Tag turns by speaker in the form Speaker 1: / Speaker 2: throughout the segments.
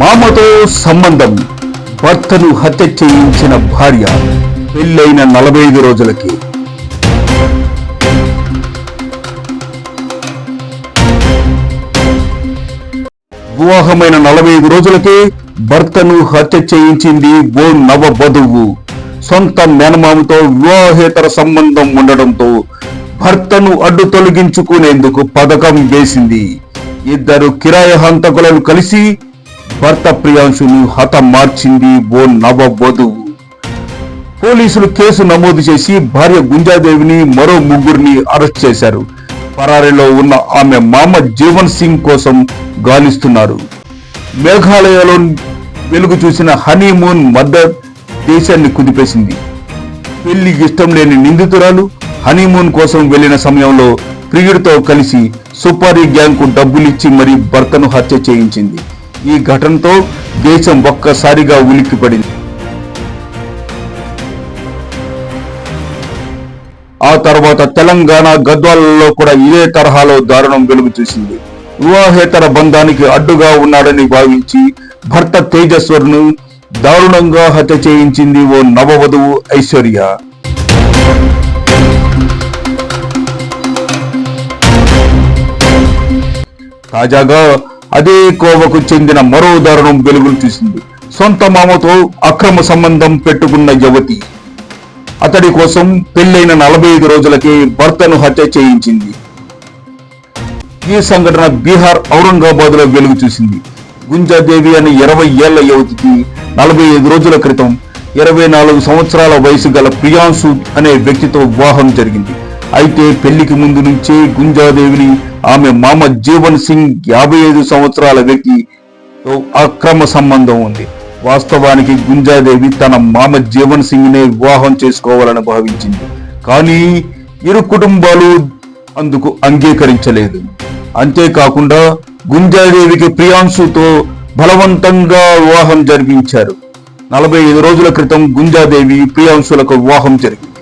Speaker 1: మామతో సంబంధం. భర్తను హత్య చేయించిన భార్య పెళ్ళైన నలభై ఐదు రోజులకి. వివాహమైన నలభై ఐదు రోజులకే భర్తను హత్య చేయించింది ఓ నవ వధువు. సొంత మేనమామతో వివాహేతర సంబంధం ఉండడంతో భర్తను అడ్డు తొలగించుకునేందుకు పథకం వేసింది. ఇద్దరు కిరాయ హంతకులను కలిసి భర్త ప్రియాంశును హతమార్చింది ఓ నవ వధువు పోలీసులు కేసు నమోదు చేసి భార్య గుంజాదేవిని మరో ముగ్గురిని అరెస్ట్ చేశారు. పరారీలో ఉన్న ఆమె మామ జీవన్ సింగ్ కోసం గాలిస్తున్నారు. మేఘాలయలో వెలుగు చూసిన హనీమూన్ మదర్ దేశాన్ని కుదిపేసింది. పెళ్ళి ఇష్టం లేని నిందితురాలు హనీమూన్ కోసం వెళ్ళిన సమయంలో ప్రియుడితో కలిసి సుపారీ గ్యాంగ్కు డబ్బులిచ్చి మరీ భర్తను హత్య చేయించింది. ఈ ఘటనతో దేశం ఒక్కసారిగా ఉలిక్కిపడింది. ఆ తర్వాత తెలంగాణ గద్వాలలో కూడా ఇదే తరహాలో దారుణం వెలుగు చూసింది. వివాహేతర బంధానికి అడ్డుగా ఉన్నాడని భావించి భర్త తేజస్వర్ను దారుణంగా హత్య చేయించింది ఓ నవవధువు ఐశ్వర్య. తాజాగా అదే కోవకు చెందిన మరో దారుణం వెలుగులు చూసింది సొంత మామతో అక్రమ సంబంధం పెట్టుకున్న యువతి. అతడి కోసం పెళ్ళైన నలభై ఐదు రోజులకి భర్తను హత్య చేయించింది. ఈ సంఘటన బీహార్ ఔరంగాబాద్లో వెలుగు చూసింది. గుంజాదేవి అనే ఇరవై ఏళ్ళ యువతికి నలభై ఐదు రోజుల క్రితం ఇరవై నాలుగు సంవత్సరాల వయసు గల ప్రియాంశు అనే వ్యక్తితో వివాహం జరిగింది. అయితే పెళ్ళికి ముందు నుంచే గుంజాదేవిని ఆమె మామ జీవన్ సింగ్ యాభై ఐదు సంవత్సరాల వ్యక్తితో అక్రమ సంబంధం ఉంది. వాస్తవానికి గుంజాదేవి తన మామ జీవన్ సింగ్ నే వివాహం చేసుకోవాలని భావించింది. కానీ ఇరు కుటుంబాలు అందుకు అంగీకరించలేదు. అంతేకాకుండా గుంజాదేవికి ప్రియాంశుతో బలవంతంగా వివాహం జరిపించారు. నలభై ఐదు రోజుల క్రితం గుంజాదేవి ప్రియాంశులకు వివాహం జరిగింది.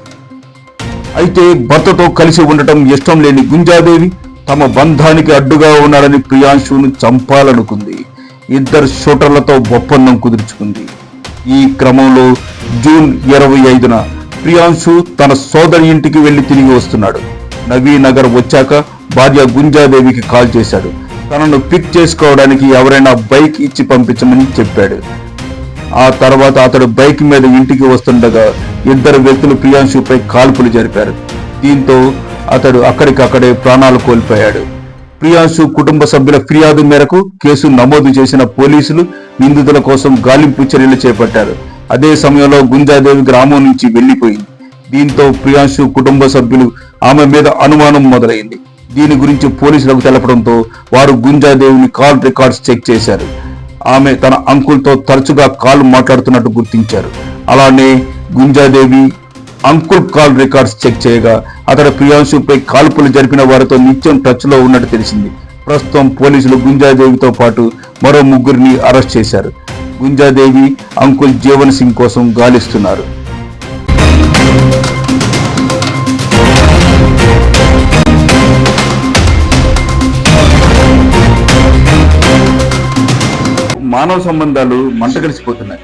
Speaker 1: అయితే భర్తతో కలిసి ఉండటం ఇష్టం లేని గుంజాదేవి తమ బంధానికి అడ్డుగా ఉన్నాడని ప్రియాంశును చంపాలనుకుంది. ఇద్దరు షూటర్లతో ఒప్పందం కుదుర్చుకుంది. ఈ క్రమంలో జూన్ ఇరవై ఐదున ప్రియాంశు తన సోదరి ఇంటికి వెళ్ళి తిరిగి వస్తున్నాడు. నవీనగర్ వచ్చాక భార్య గుంజాదేవికి కాల్ చేశాడు. తనను పిక్ చేసుకోవడానికి ఎవరైనా బైక్ ఇచ్చి పంపించమని చెప్పాడు. ఆ తర్వాత అతడు బైక్ మీద ఇంటికి వస్తుండగా ఇద్దరు వ్యక్తులు ప్రియాంశుపై కాల్పులు జరిపారు. దీంతో అతడు అక్కడికక్కడే ప్రాణాలు కోల్పోయాడు. ప్రియాంశు కుటుంబ సభ్యుల ఫిర్యాదు మేరకు కేసు నమోదు చేసిన పోలీసులు నిందితుల కోసం గాలింపు చర్యలు చేపట్టారు. అదే సమయంలో గుంజాదేవి గ్రామం నుంచి వెళ్ళిపోయింది దీంతో ప్రియాంశు కుటుంబ సభ్యులు ఆమె మీద అనుమానం మొదలైంది. దీని గురించి పోలీసులకు తెలపడంతో వారు గుంజాదేవిని కాల్ రికార్డ్స్ చెక్ చేశారు. ఆమె తన అంకుల్తో తరచుగా కాల్ మాట్లాడుతున్నట్టు గుర్తించారు. అలానే Gunjadevi uncle call records check చేయగా అతడు ప్రియాంశుపై కాల్పులు జరిపిన వారితో నిత్యం టచ్లో ఉన్నట్టు తెలిసింది. ప్రస్తుతం పోలీసులు గుంజాదేవితో పాటు మరో ముగ్గురిని అరెస్ట్ చేశారు. గుంజాదేవి అంకుల్ జీవన్ సింగ్ కోసం గాలిస్తున్నారు. మానవ సంబంధాలు మంట కలిసిపోతున్నాయి.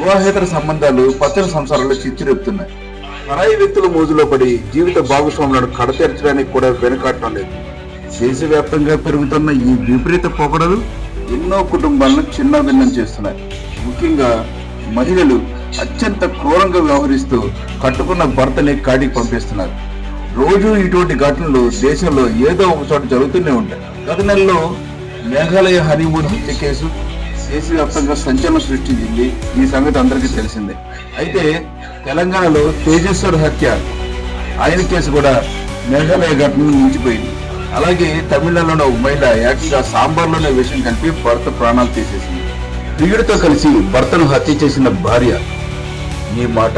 Speaker 1: వివాహేతర సంబంధాలు పచ్చని సంసారాలు చిచ్చురేపుతున్నాయి పరాయి వ్యక్తుల మోజులో పడి జీవిత భాగస్వాములను కడతీర్చడానికి కూడా వెనుకాడటం లేదు. దేశవ్యాప్తంగా పెరుగుతున్న ఈ విపరీత పోకడలు ఎన్నో కుటుంబాలను చిన్న భిన్నం చేస్తున్నాయి. ముఖ్యంగా మహిళలు అత్యంత క్రూరంగా వ్యవహరిస్తూ కట్టుకున్న భర్తని కాడికి పంపిస్తున్నారు. రోజు ఇటువంటి ఘటనలు దేశంలో ఏదో ఒక చోట జరుగుతూనే ఉంటాయి. గత నెలలో మేఘాలయ హనీమూన్ హత్య కేసు దేశవ్యాప్తంగా సంచలనం సృష్టించింది ఈ సంగతి అందరికీ తెలిసిందే. అయితే తెలంగాణలో తేజేశ్వర్ హత్య ఆయన కేసు కూడా మేఘాలయ ఘటనను మించిపోయింది అలాగే తమిళనాడులోని మహిళ ఏకంగా సాంబార్లోనే విషయం కలిపి భర్త ప్రాణాలు తీసేసింది. ప్రియుడితో కలిసి భర్తను హత్య చేసిన భార్య. ఈ మాట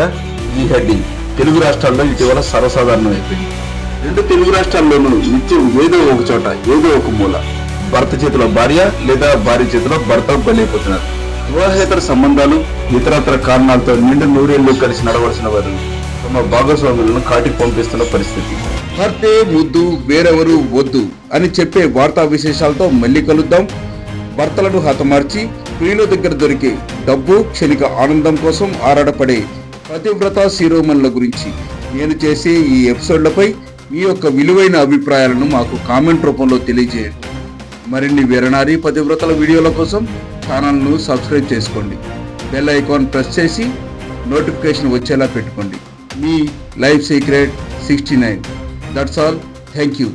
Speaker 1: ఈ హెడ్డింగ్ తెలుగు రాష్ట్రాల్లో ఇటీవల సర్వసాధారణం అయిపోయింది రెండు తెలుగు రాష్ట్రాల్లోనూ నిత్యం ఏదో ఒక చోట ఏదో ఒక మూల. భర్త చేతిలో భార్య లేదా భార్య చేతిలో భర్త బలైపోతున్నారు. వివాహేతర సంబంధాలు ఇతరత్ర కారణాలతో నిండు నూరేళ్ళు కలిసి నడవలసిన వారు తమ భాగస్వాములను కాటికి పంపిస్తున్న పరిస్థితి. భర్తే ముద్దు వేరెవరు వద్దు అని చెప్పే వార్తా విశేషాలతో మళ్ళీ కలుద్దాం. భర్తలను హతమార్చి స్త్రీల దగ్గర దొరికే డబ్బు క్షణిక ఆనందం కోసం ఆరాటపడే పతివ్రత శిరోమణుల గురించి నేను చేసే ఈ ఎపిసోడ్లపై మీ యొక్క విలువైన అభిప్రాయాలను మాకు కామెంట్ రూపంలో తెలియజేయండి. మరిన్ని వీరనారి పతివ్రతల వీడియోల కోసం ఛానల్ను సబ్స్క్రైబ్ చేసుకోండి. బెల్ ఐకాన్ ప్రెస్ చేసి నోటిఫికేషన్ వచ్చేలా పెట్టుకోండి. మీ life secret sixty nine. That's all thank you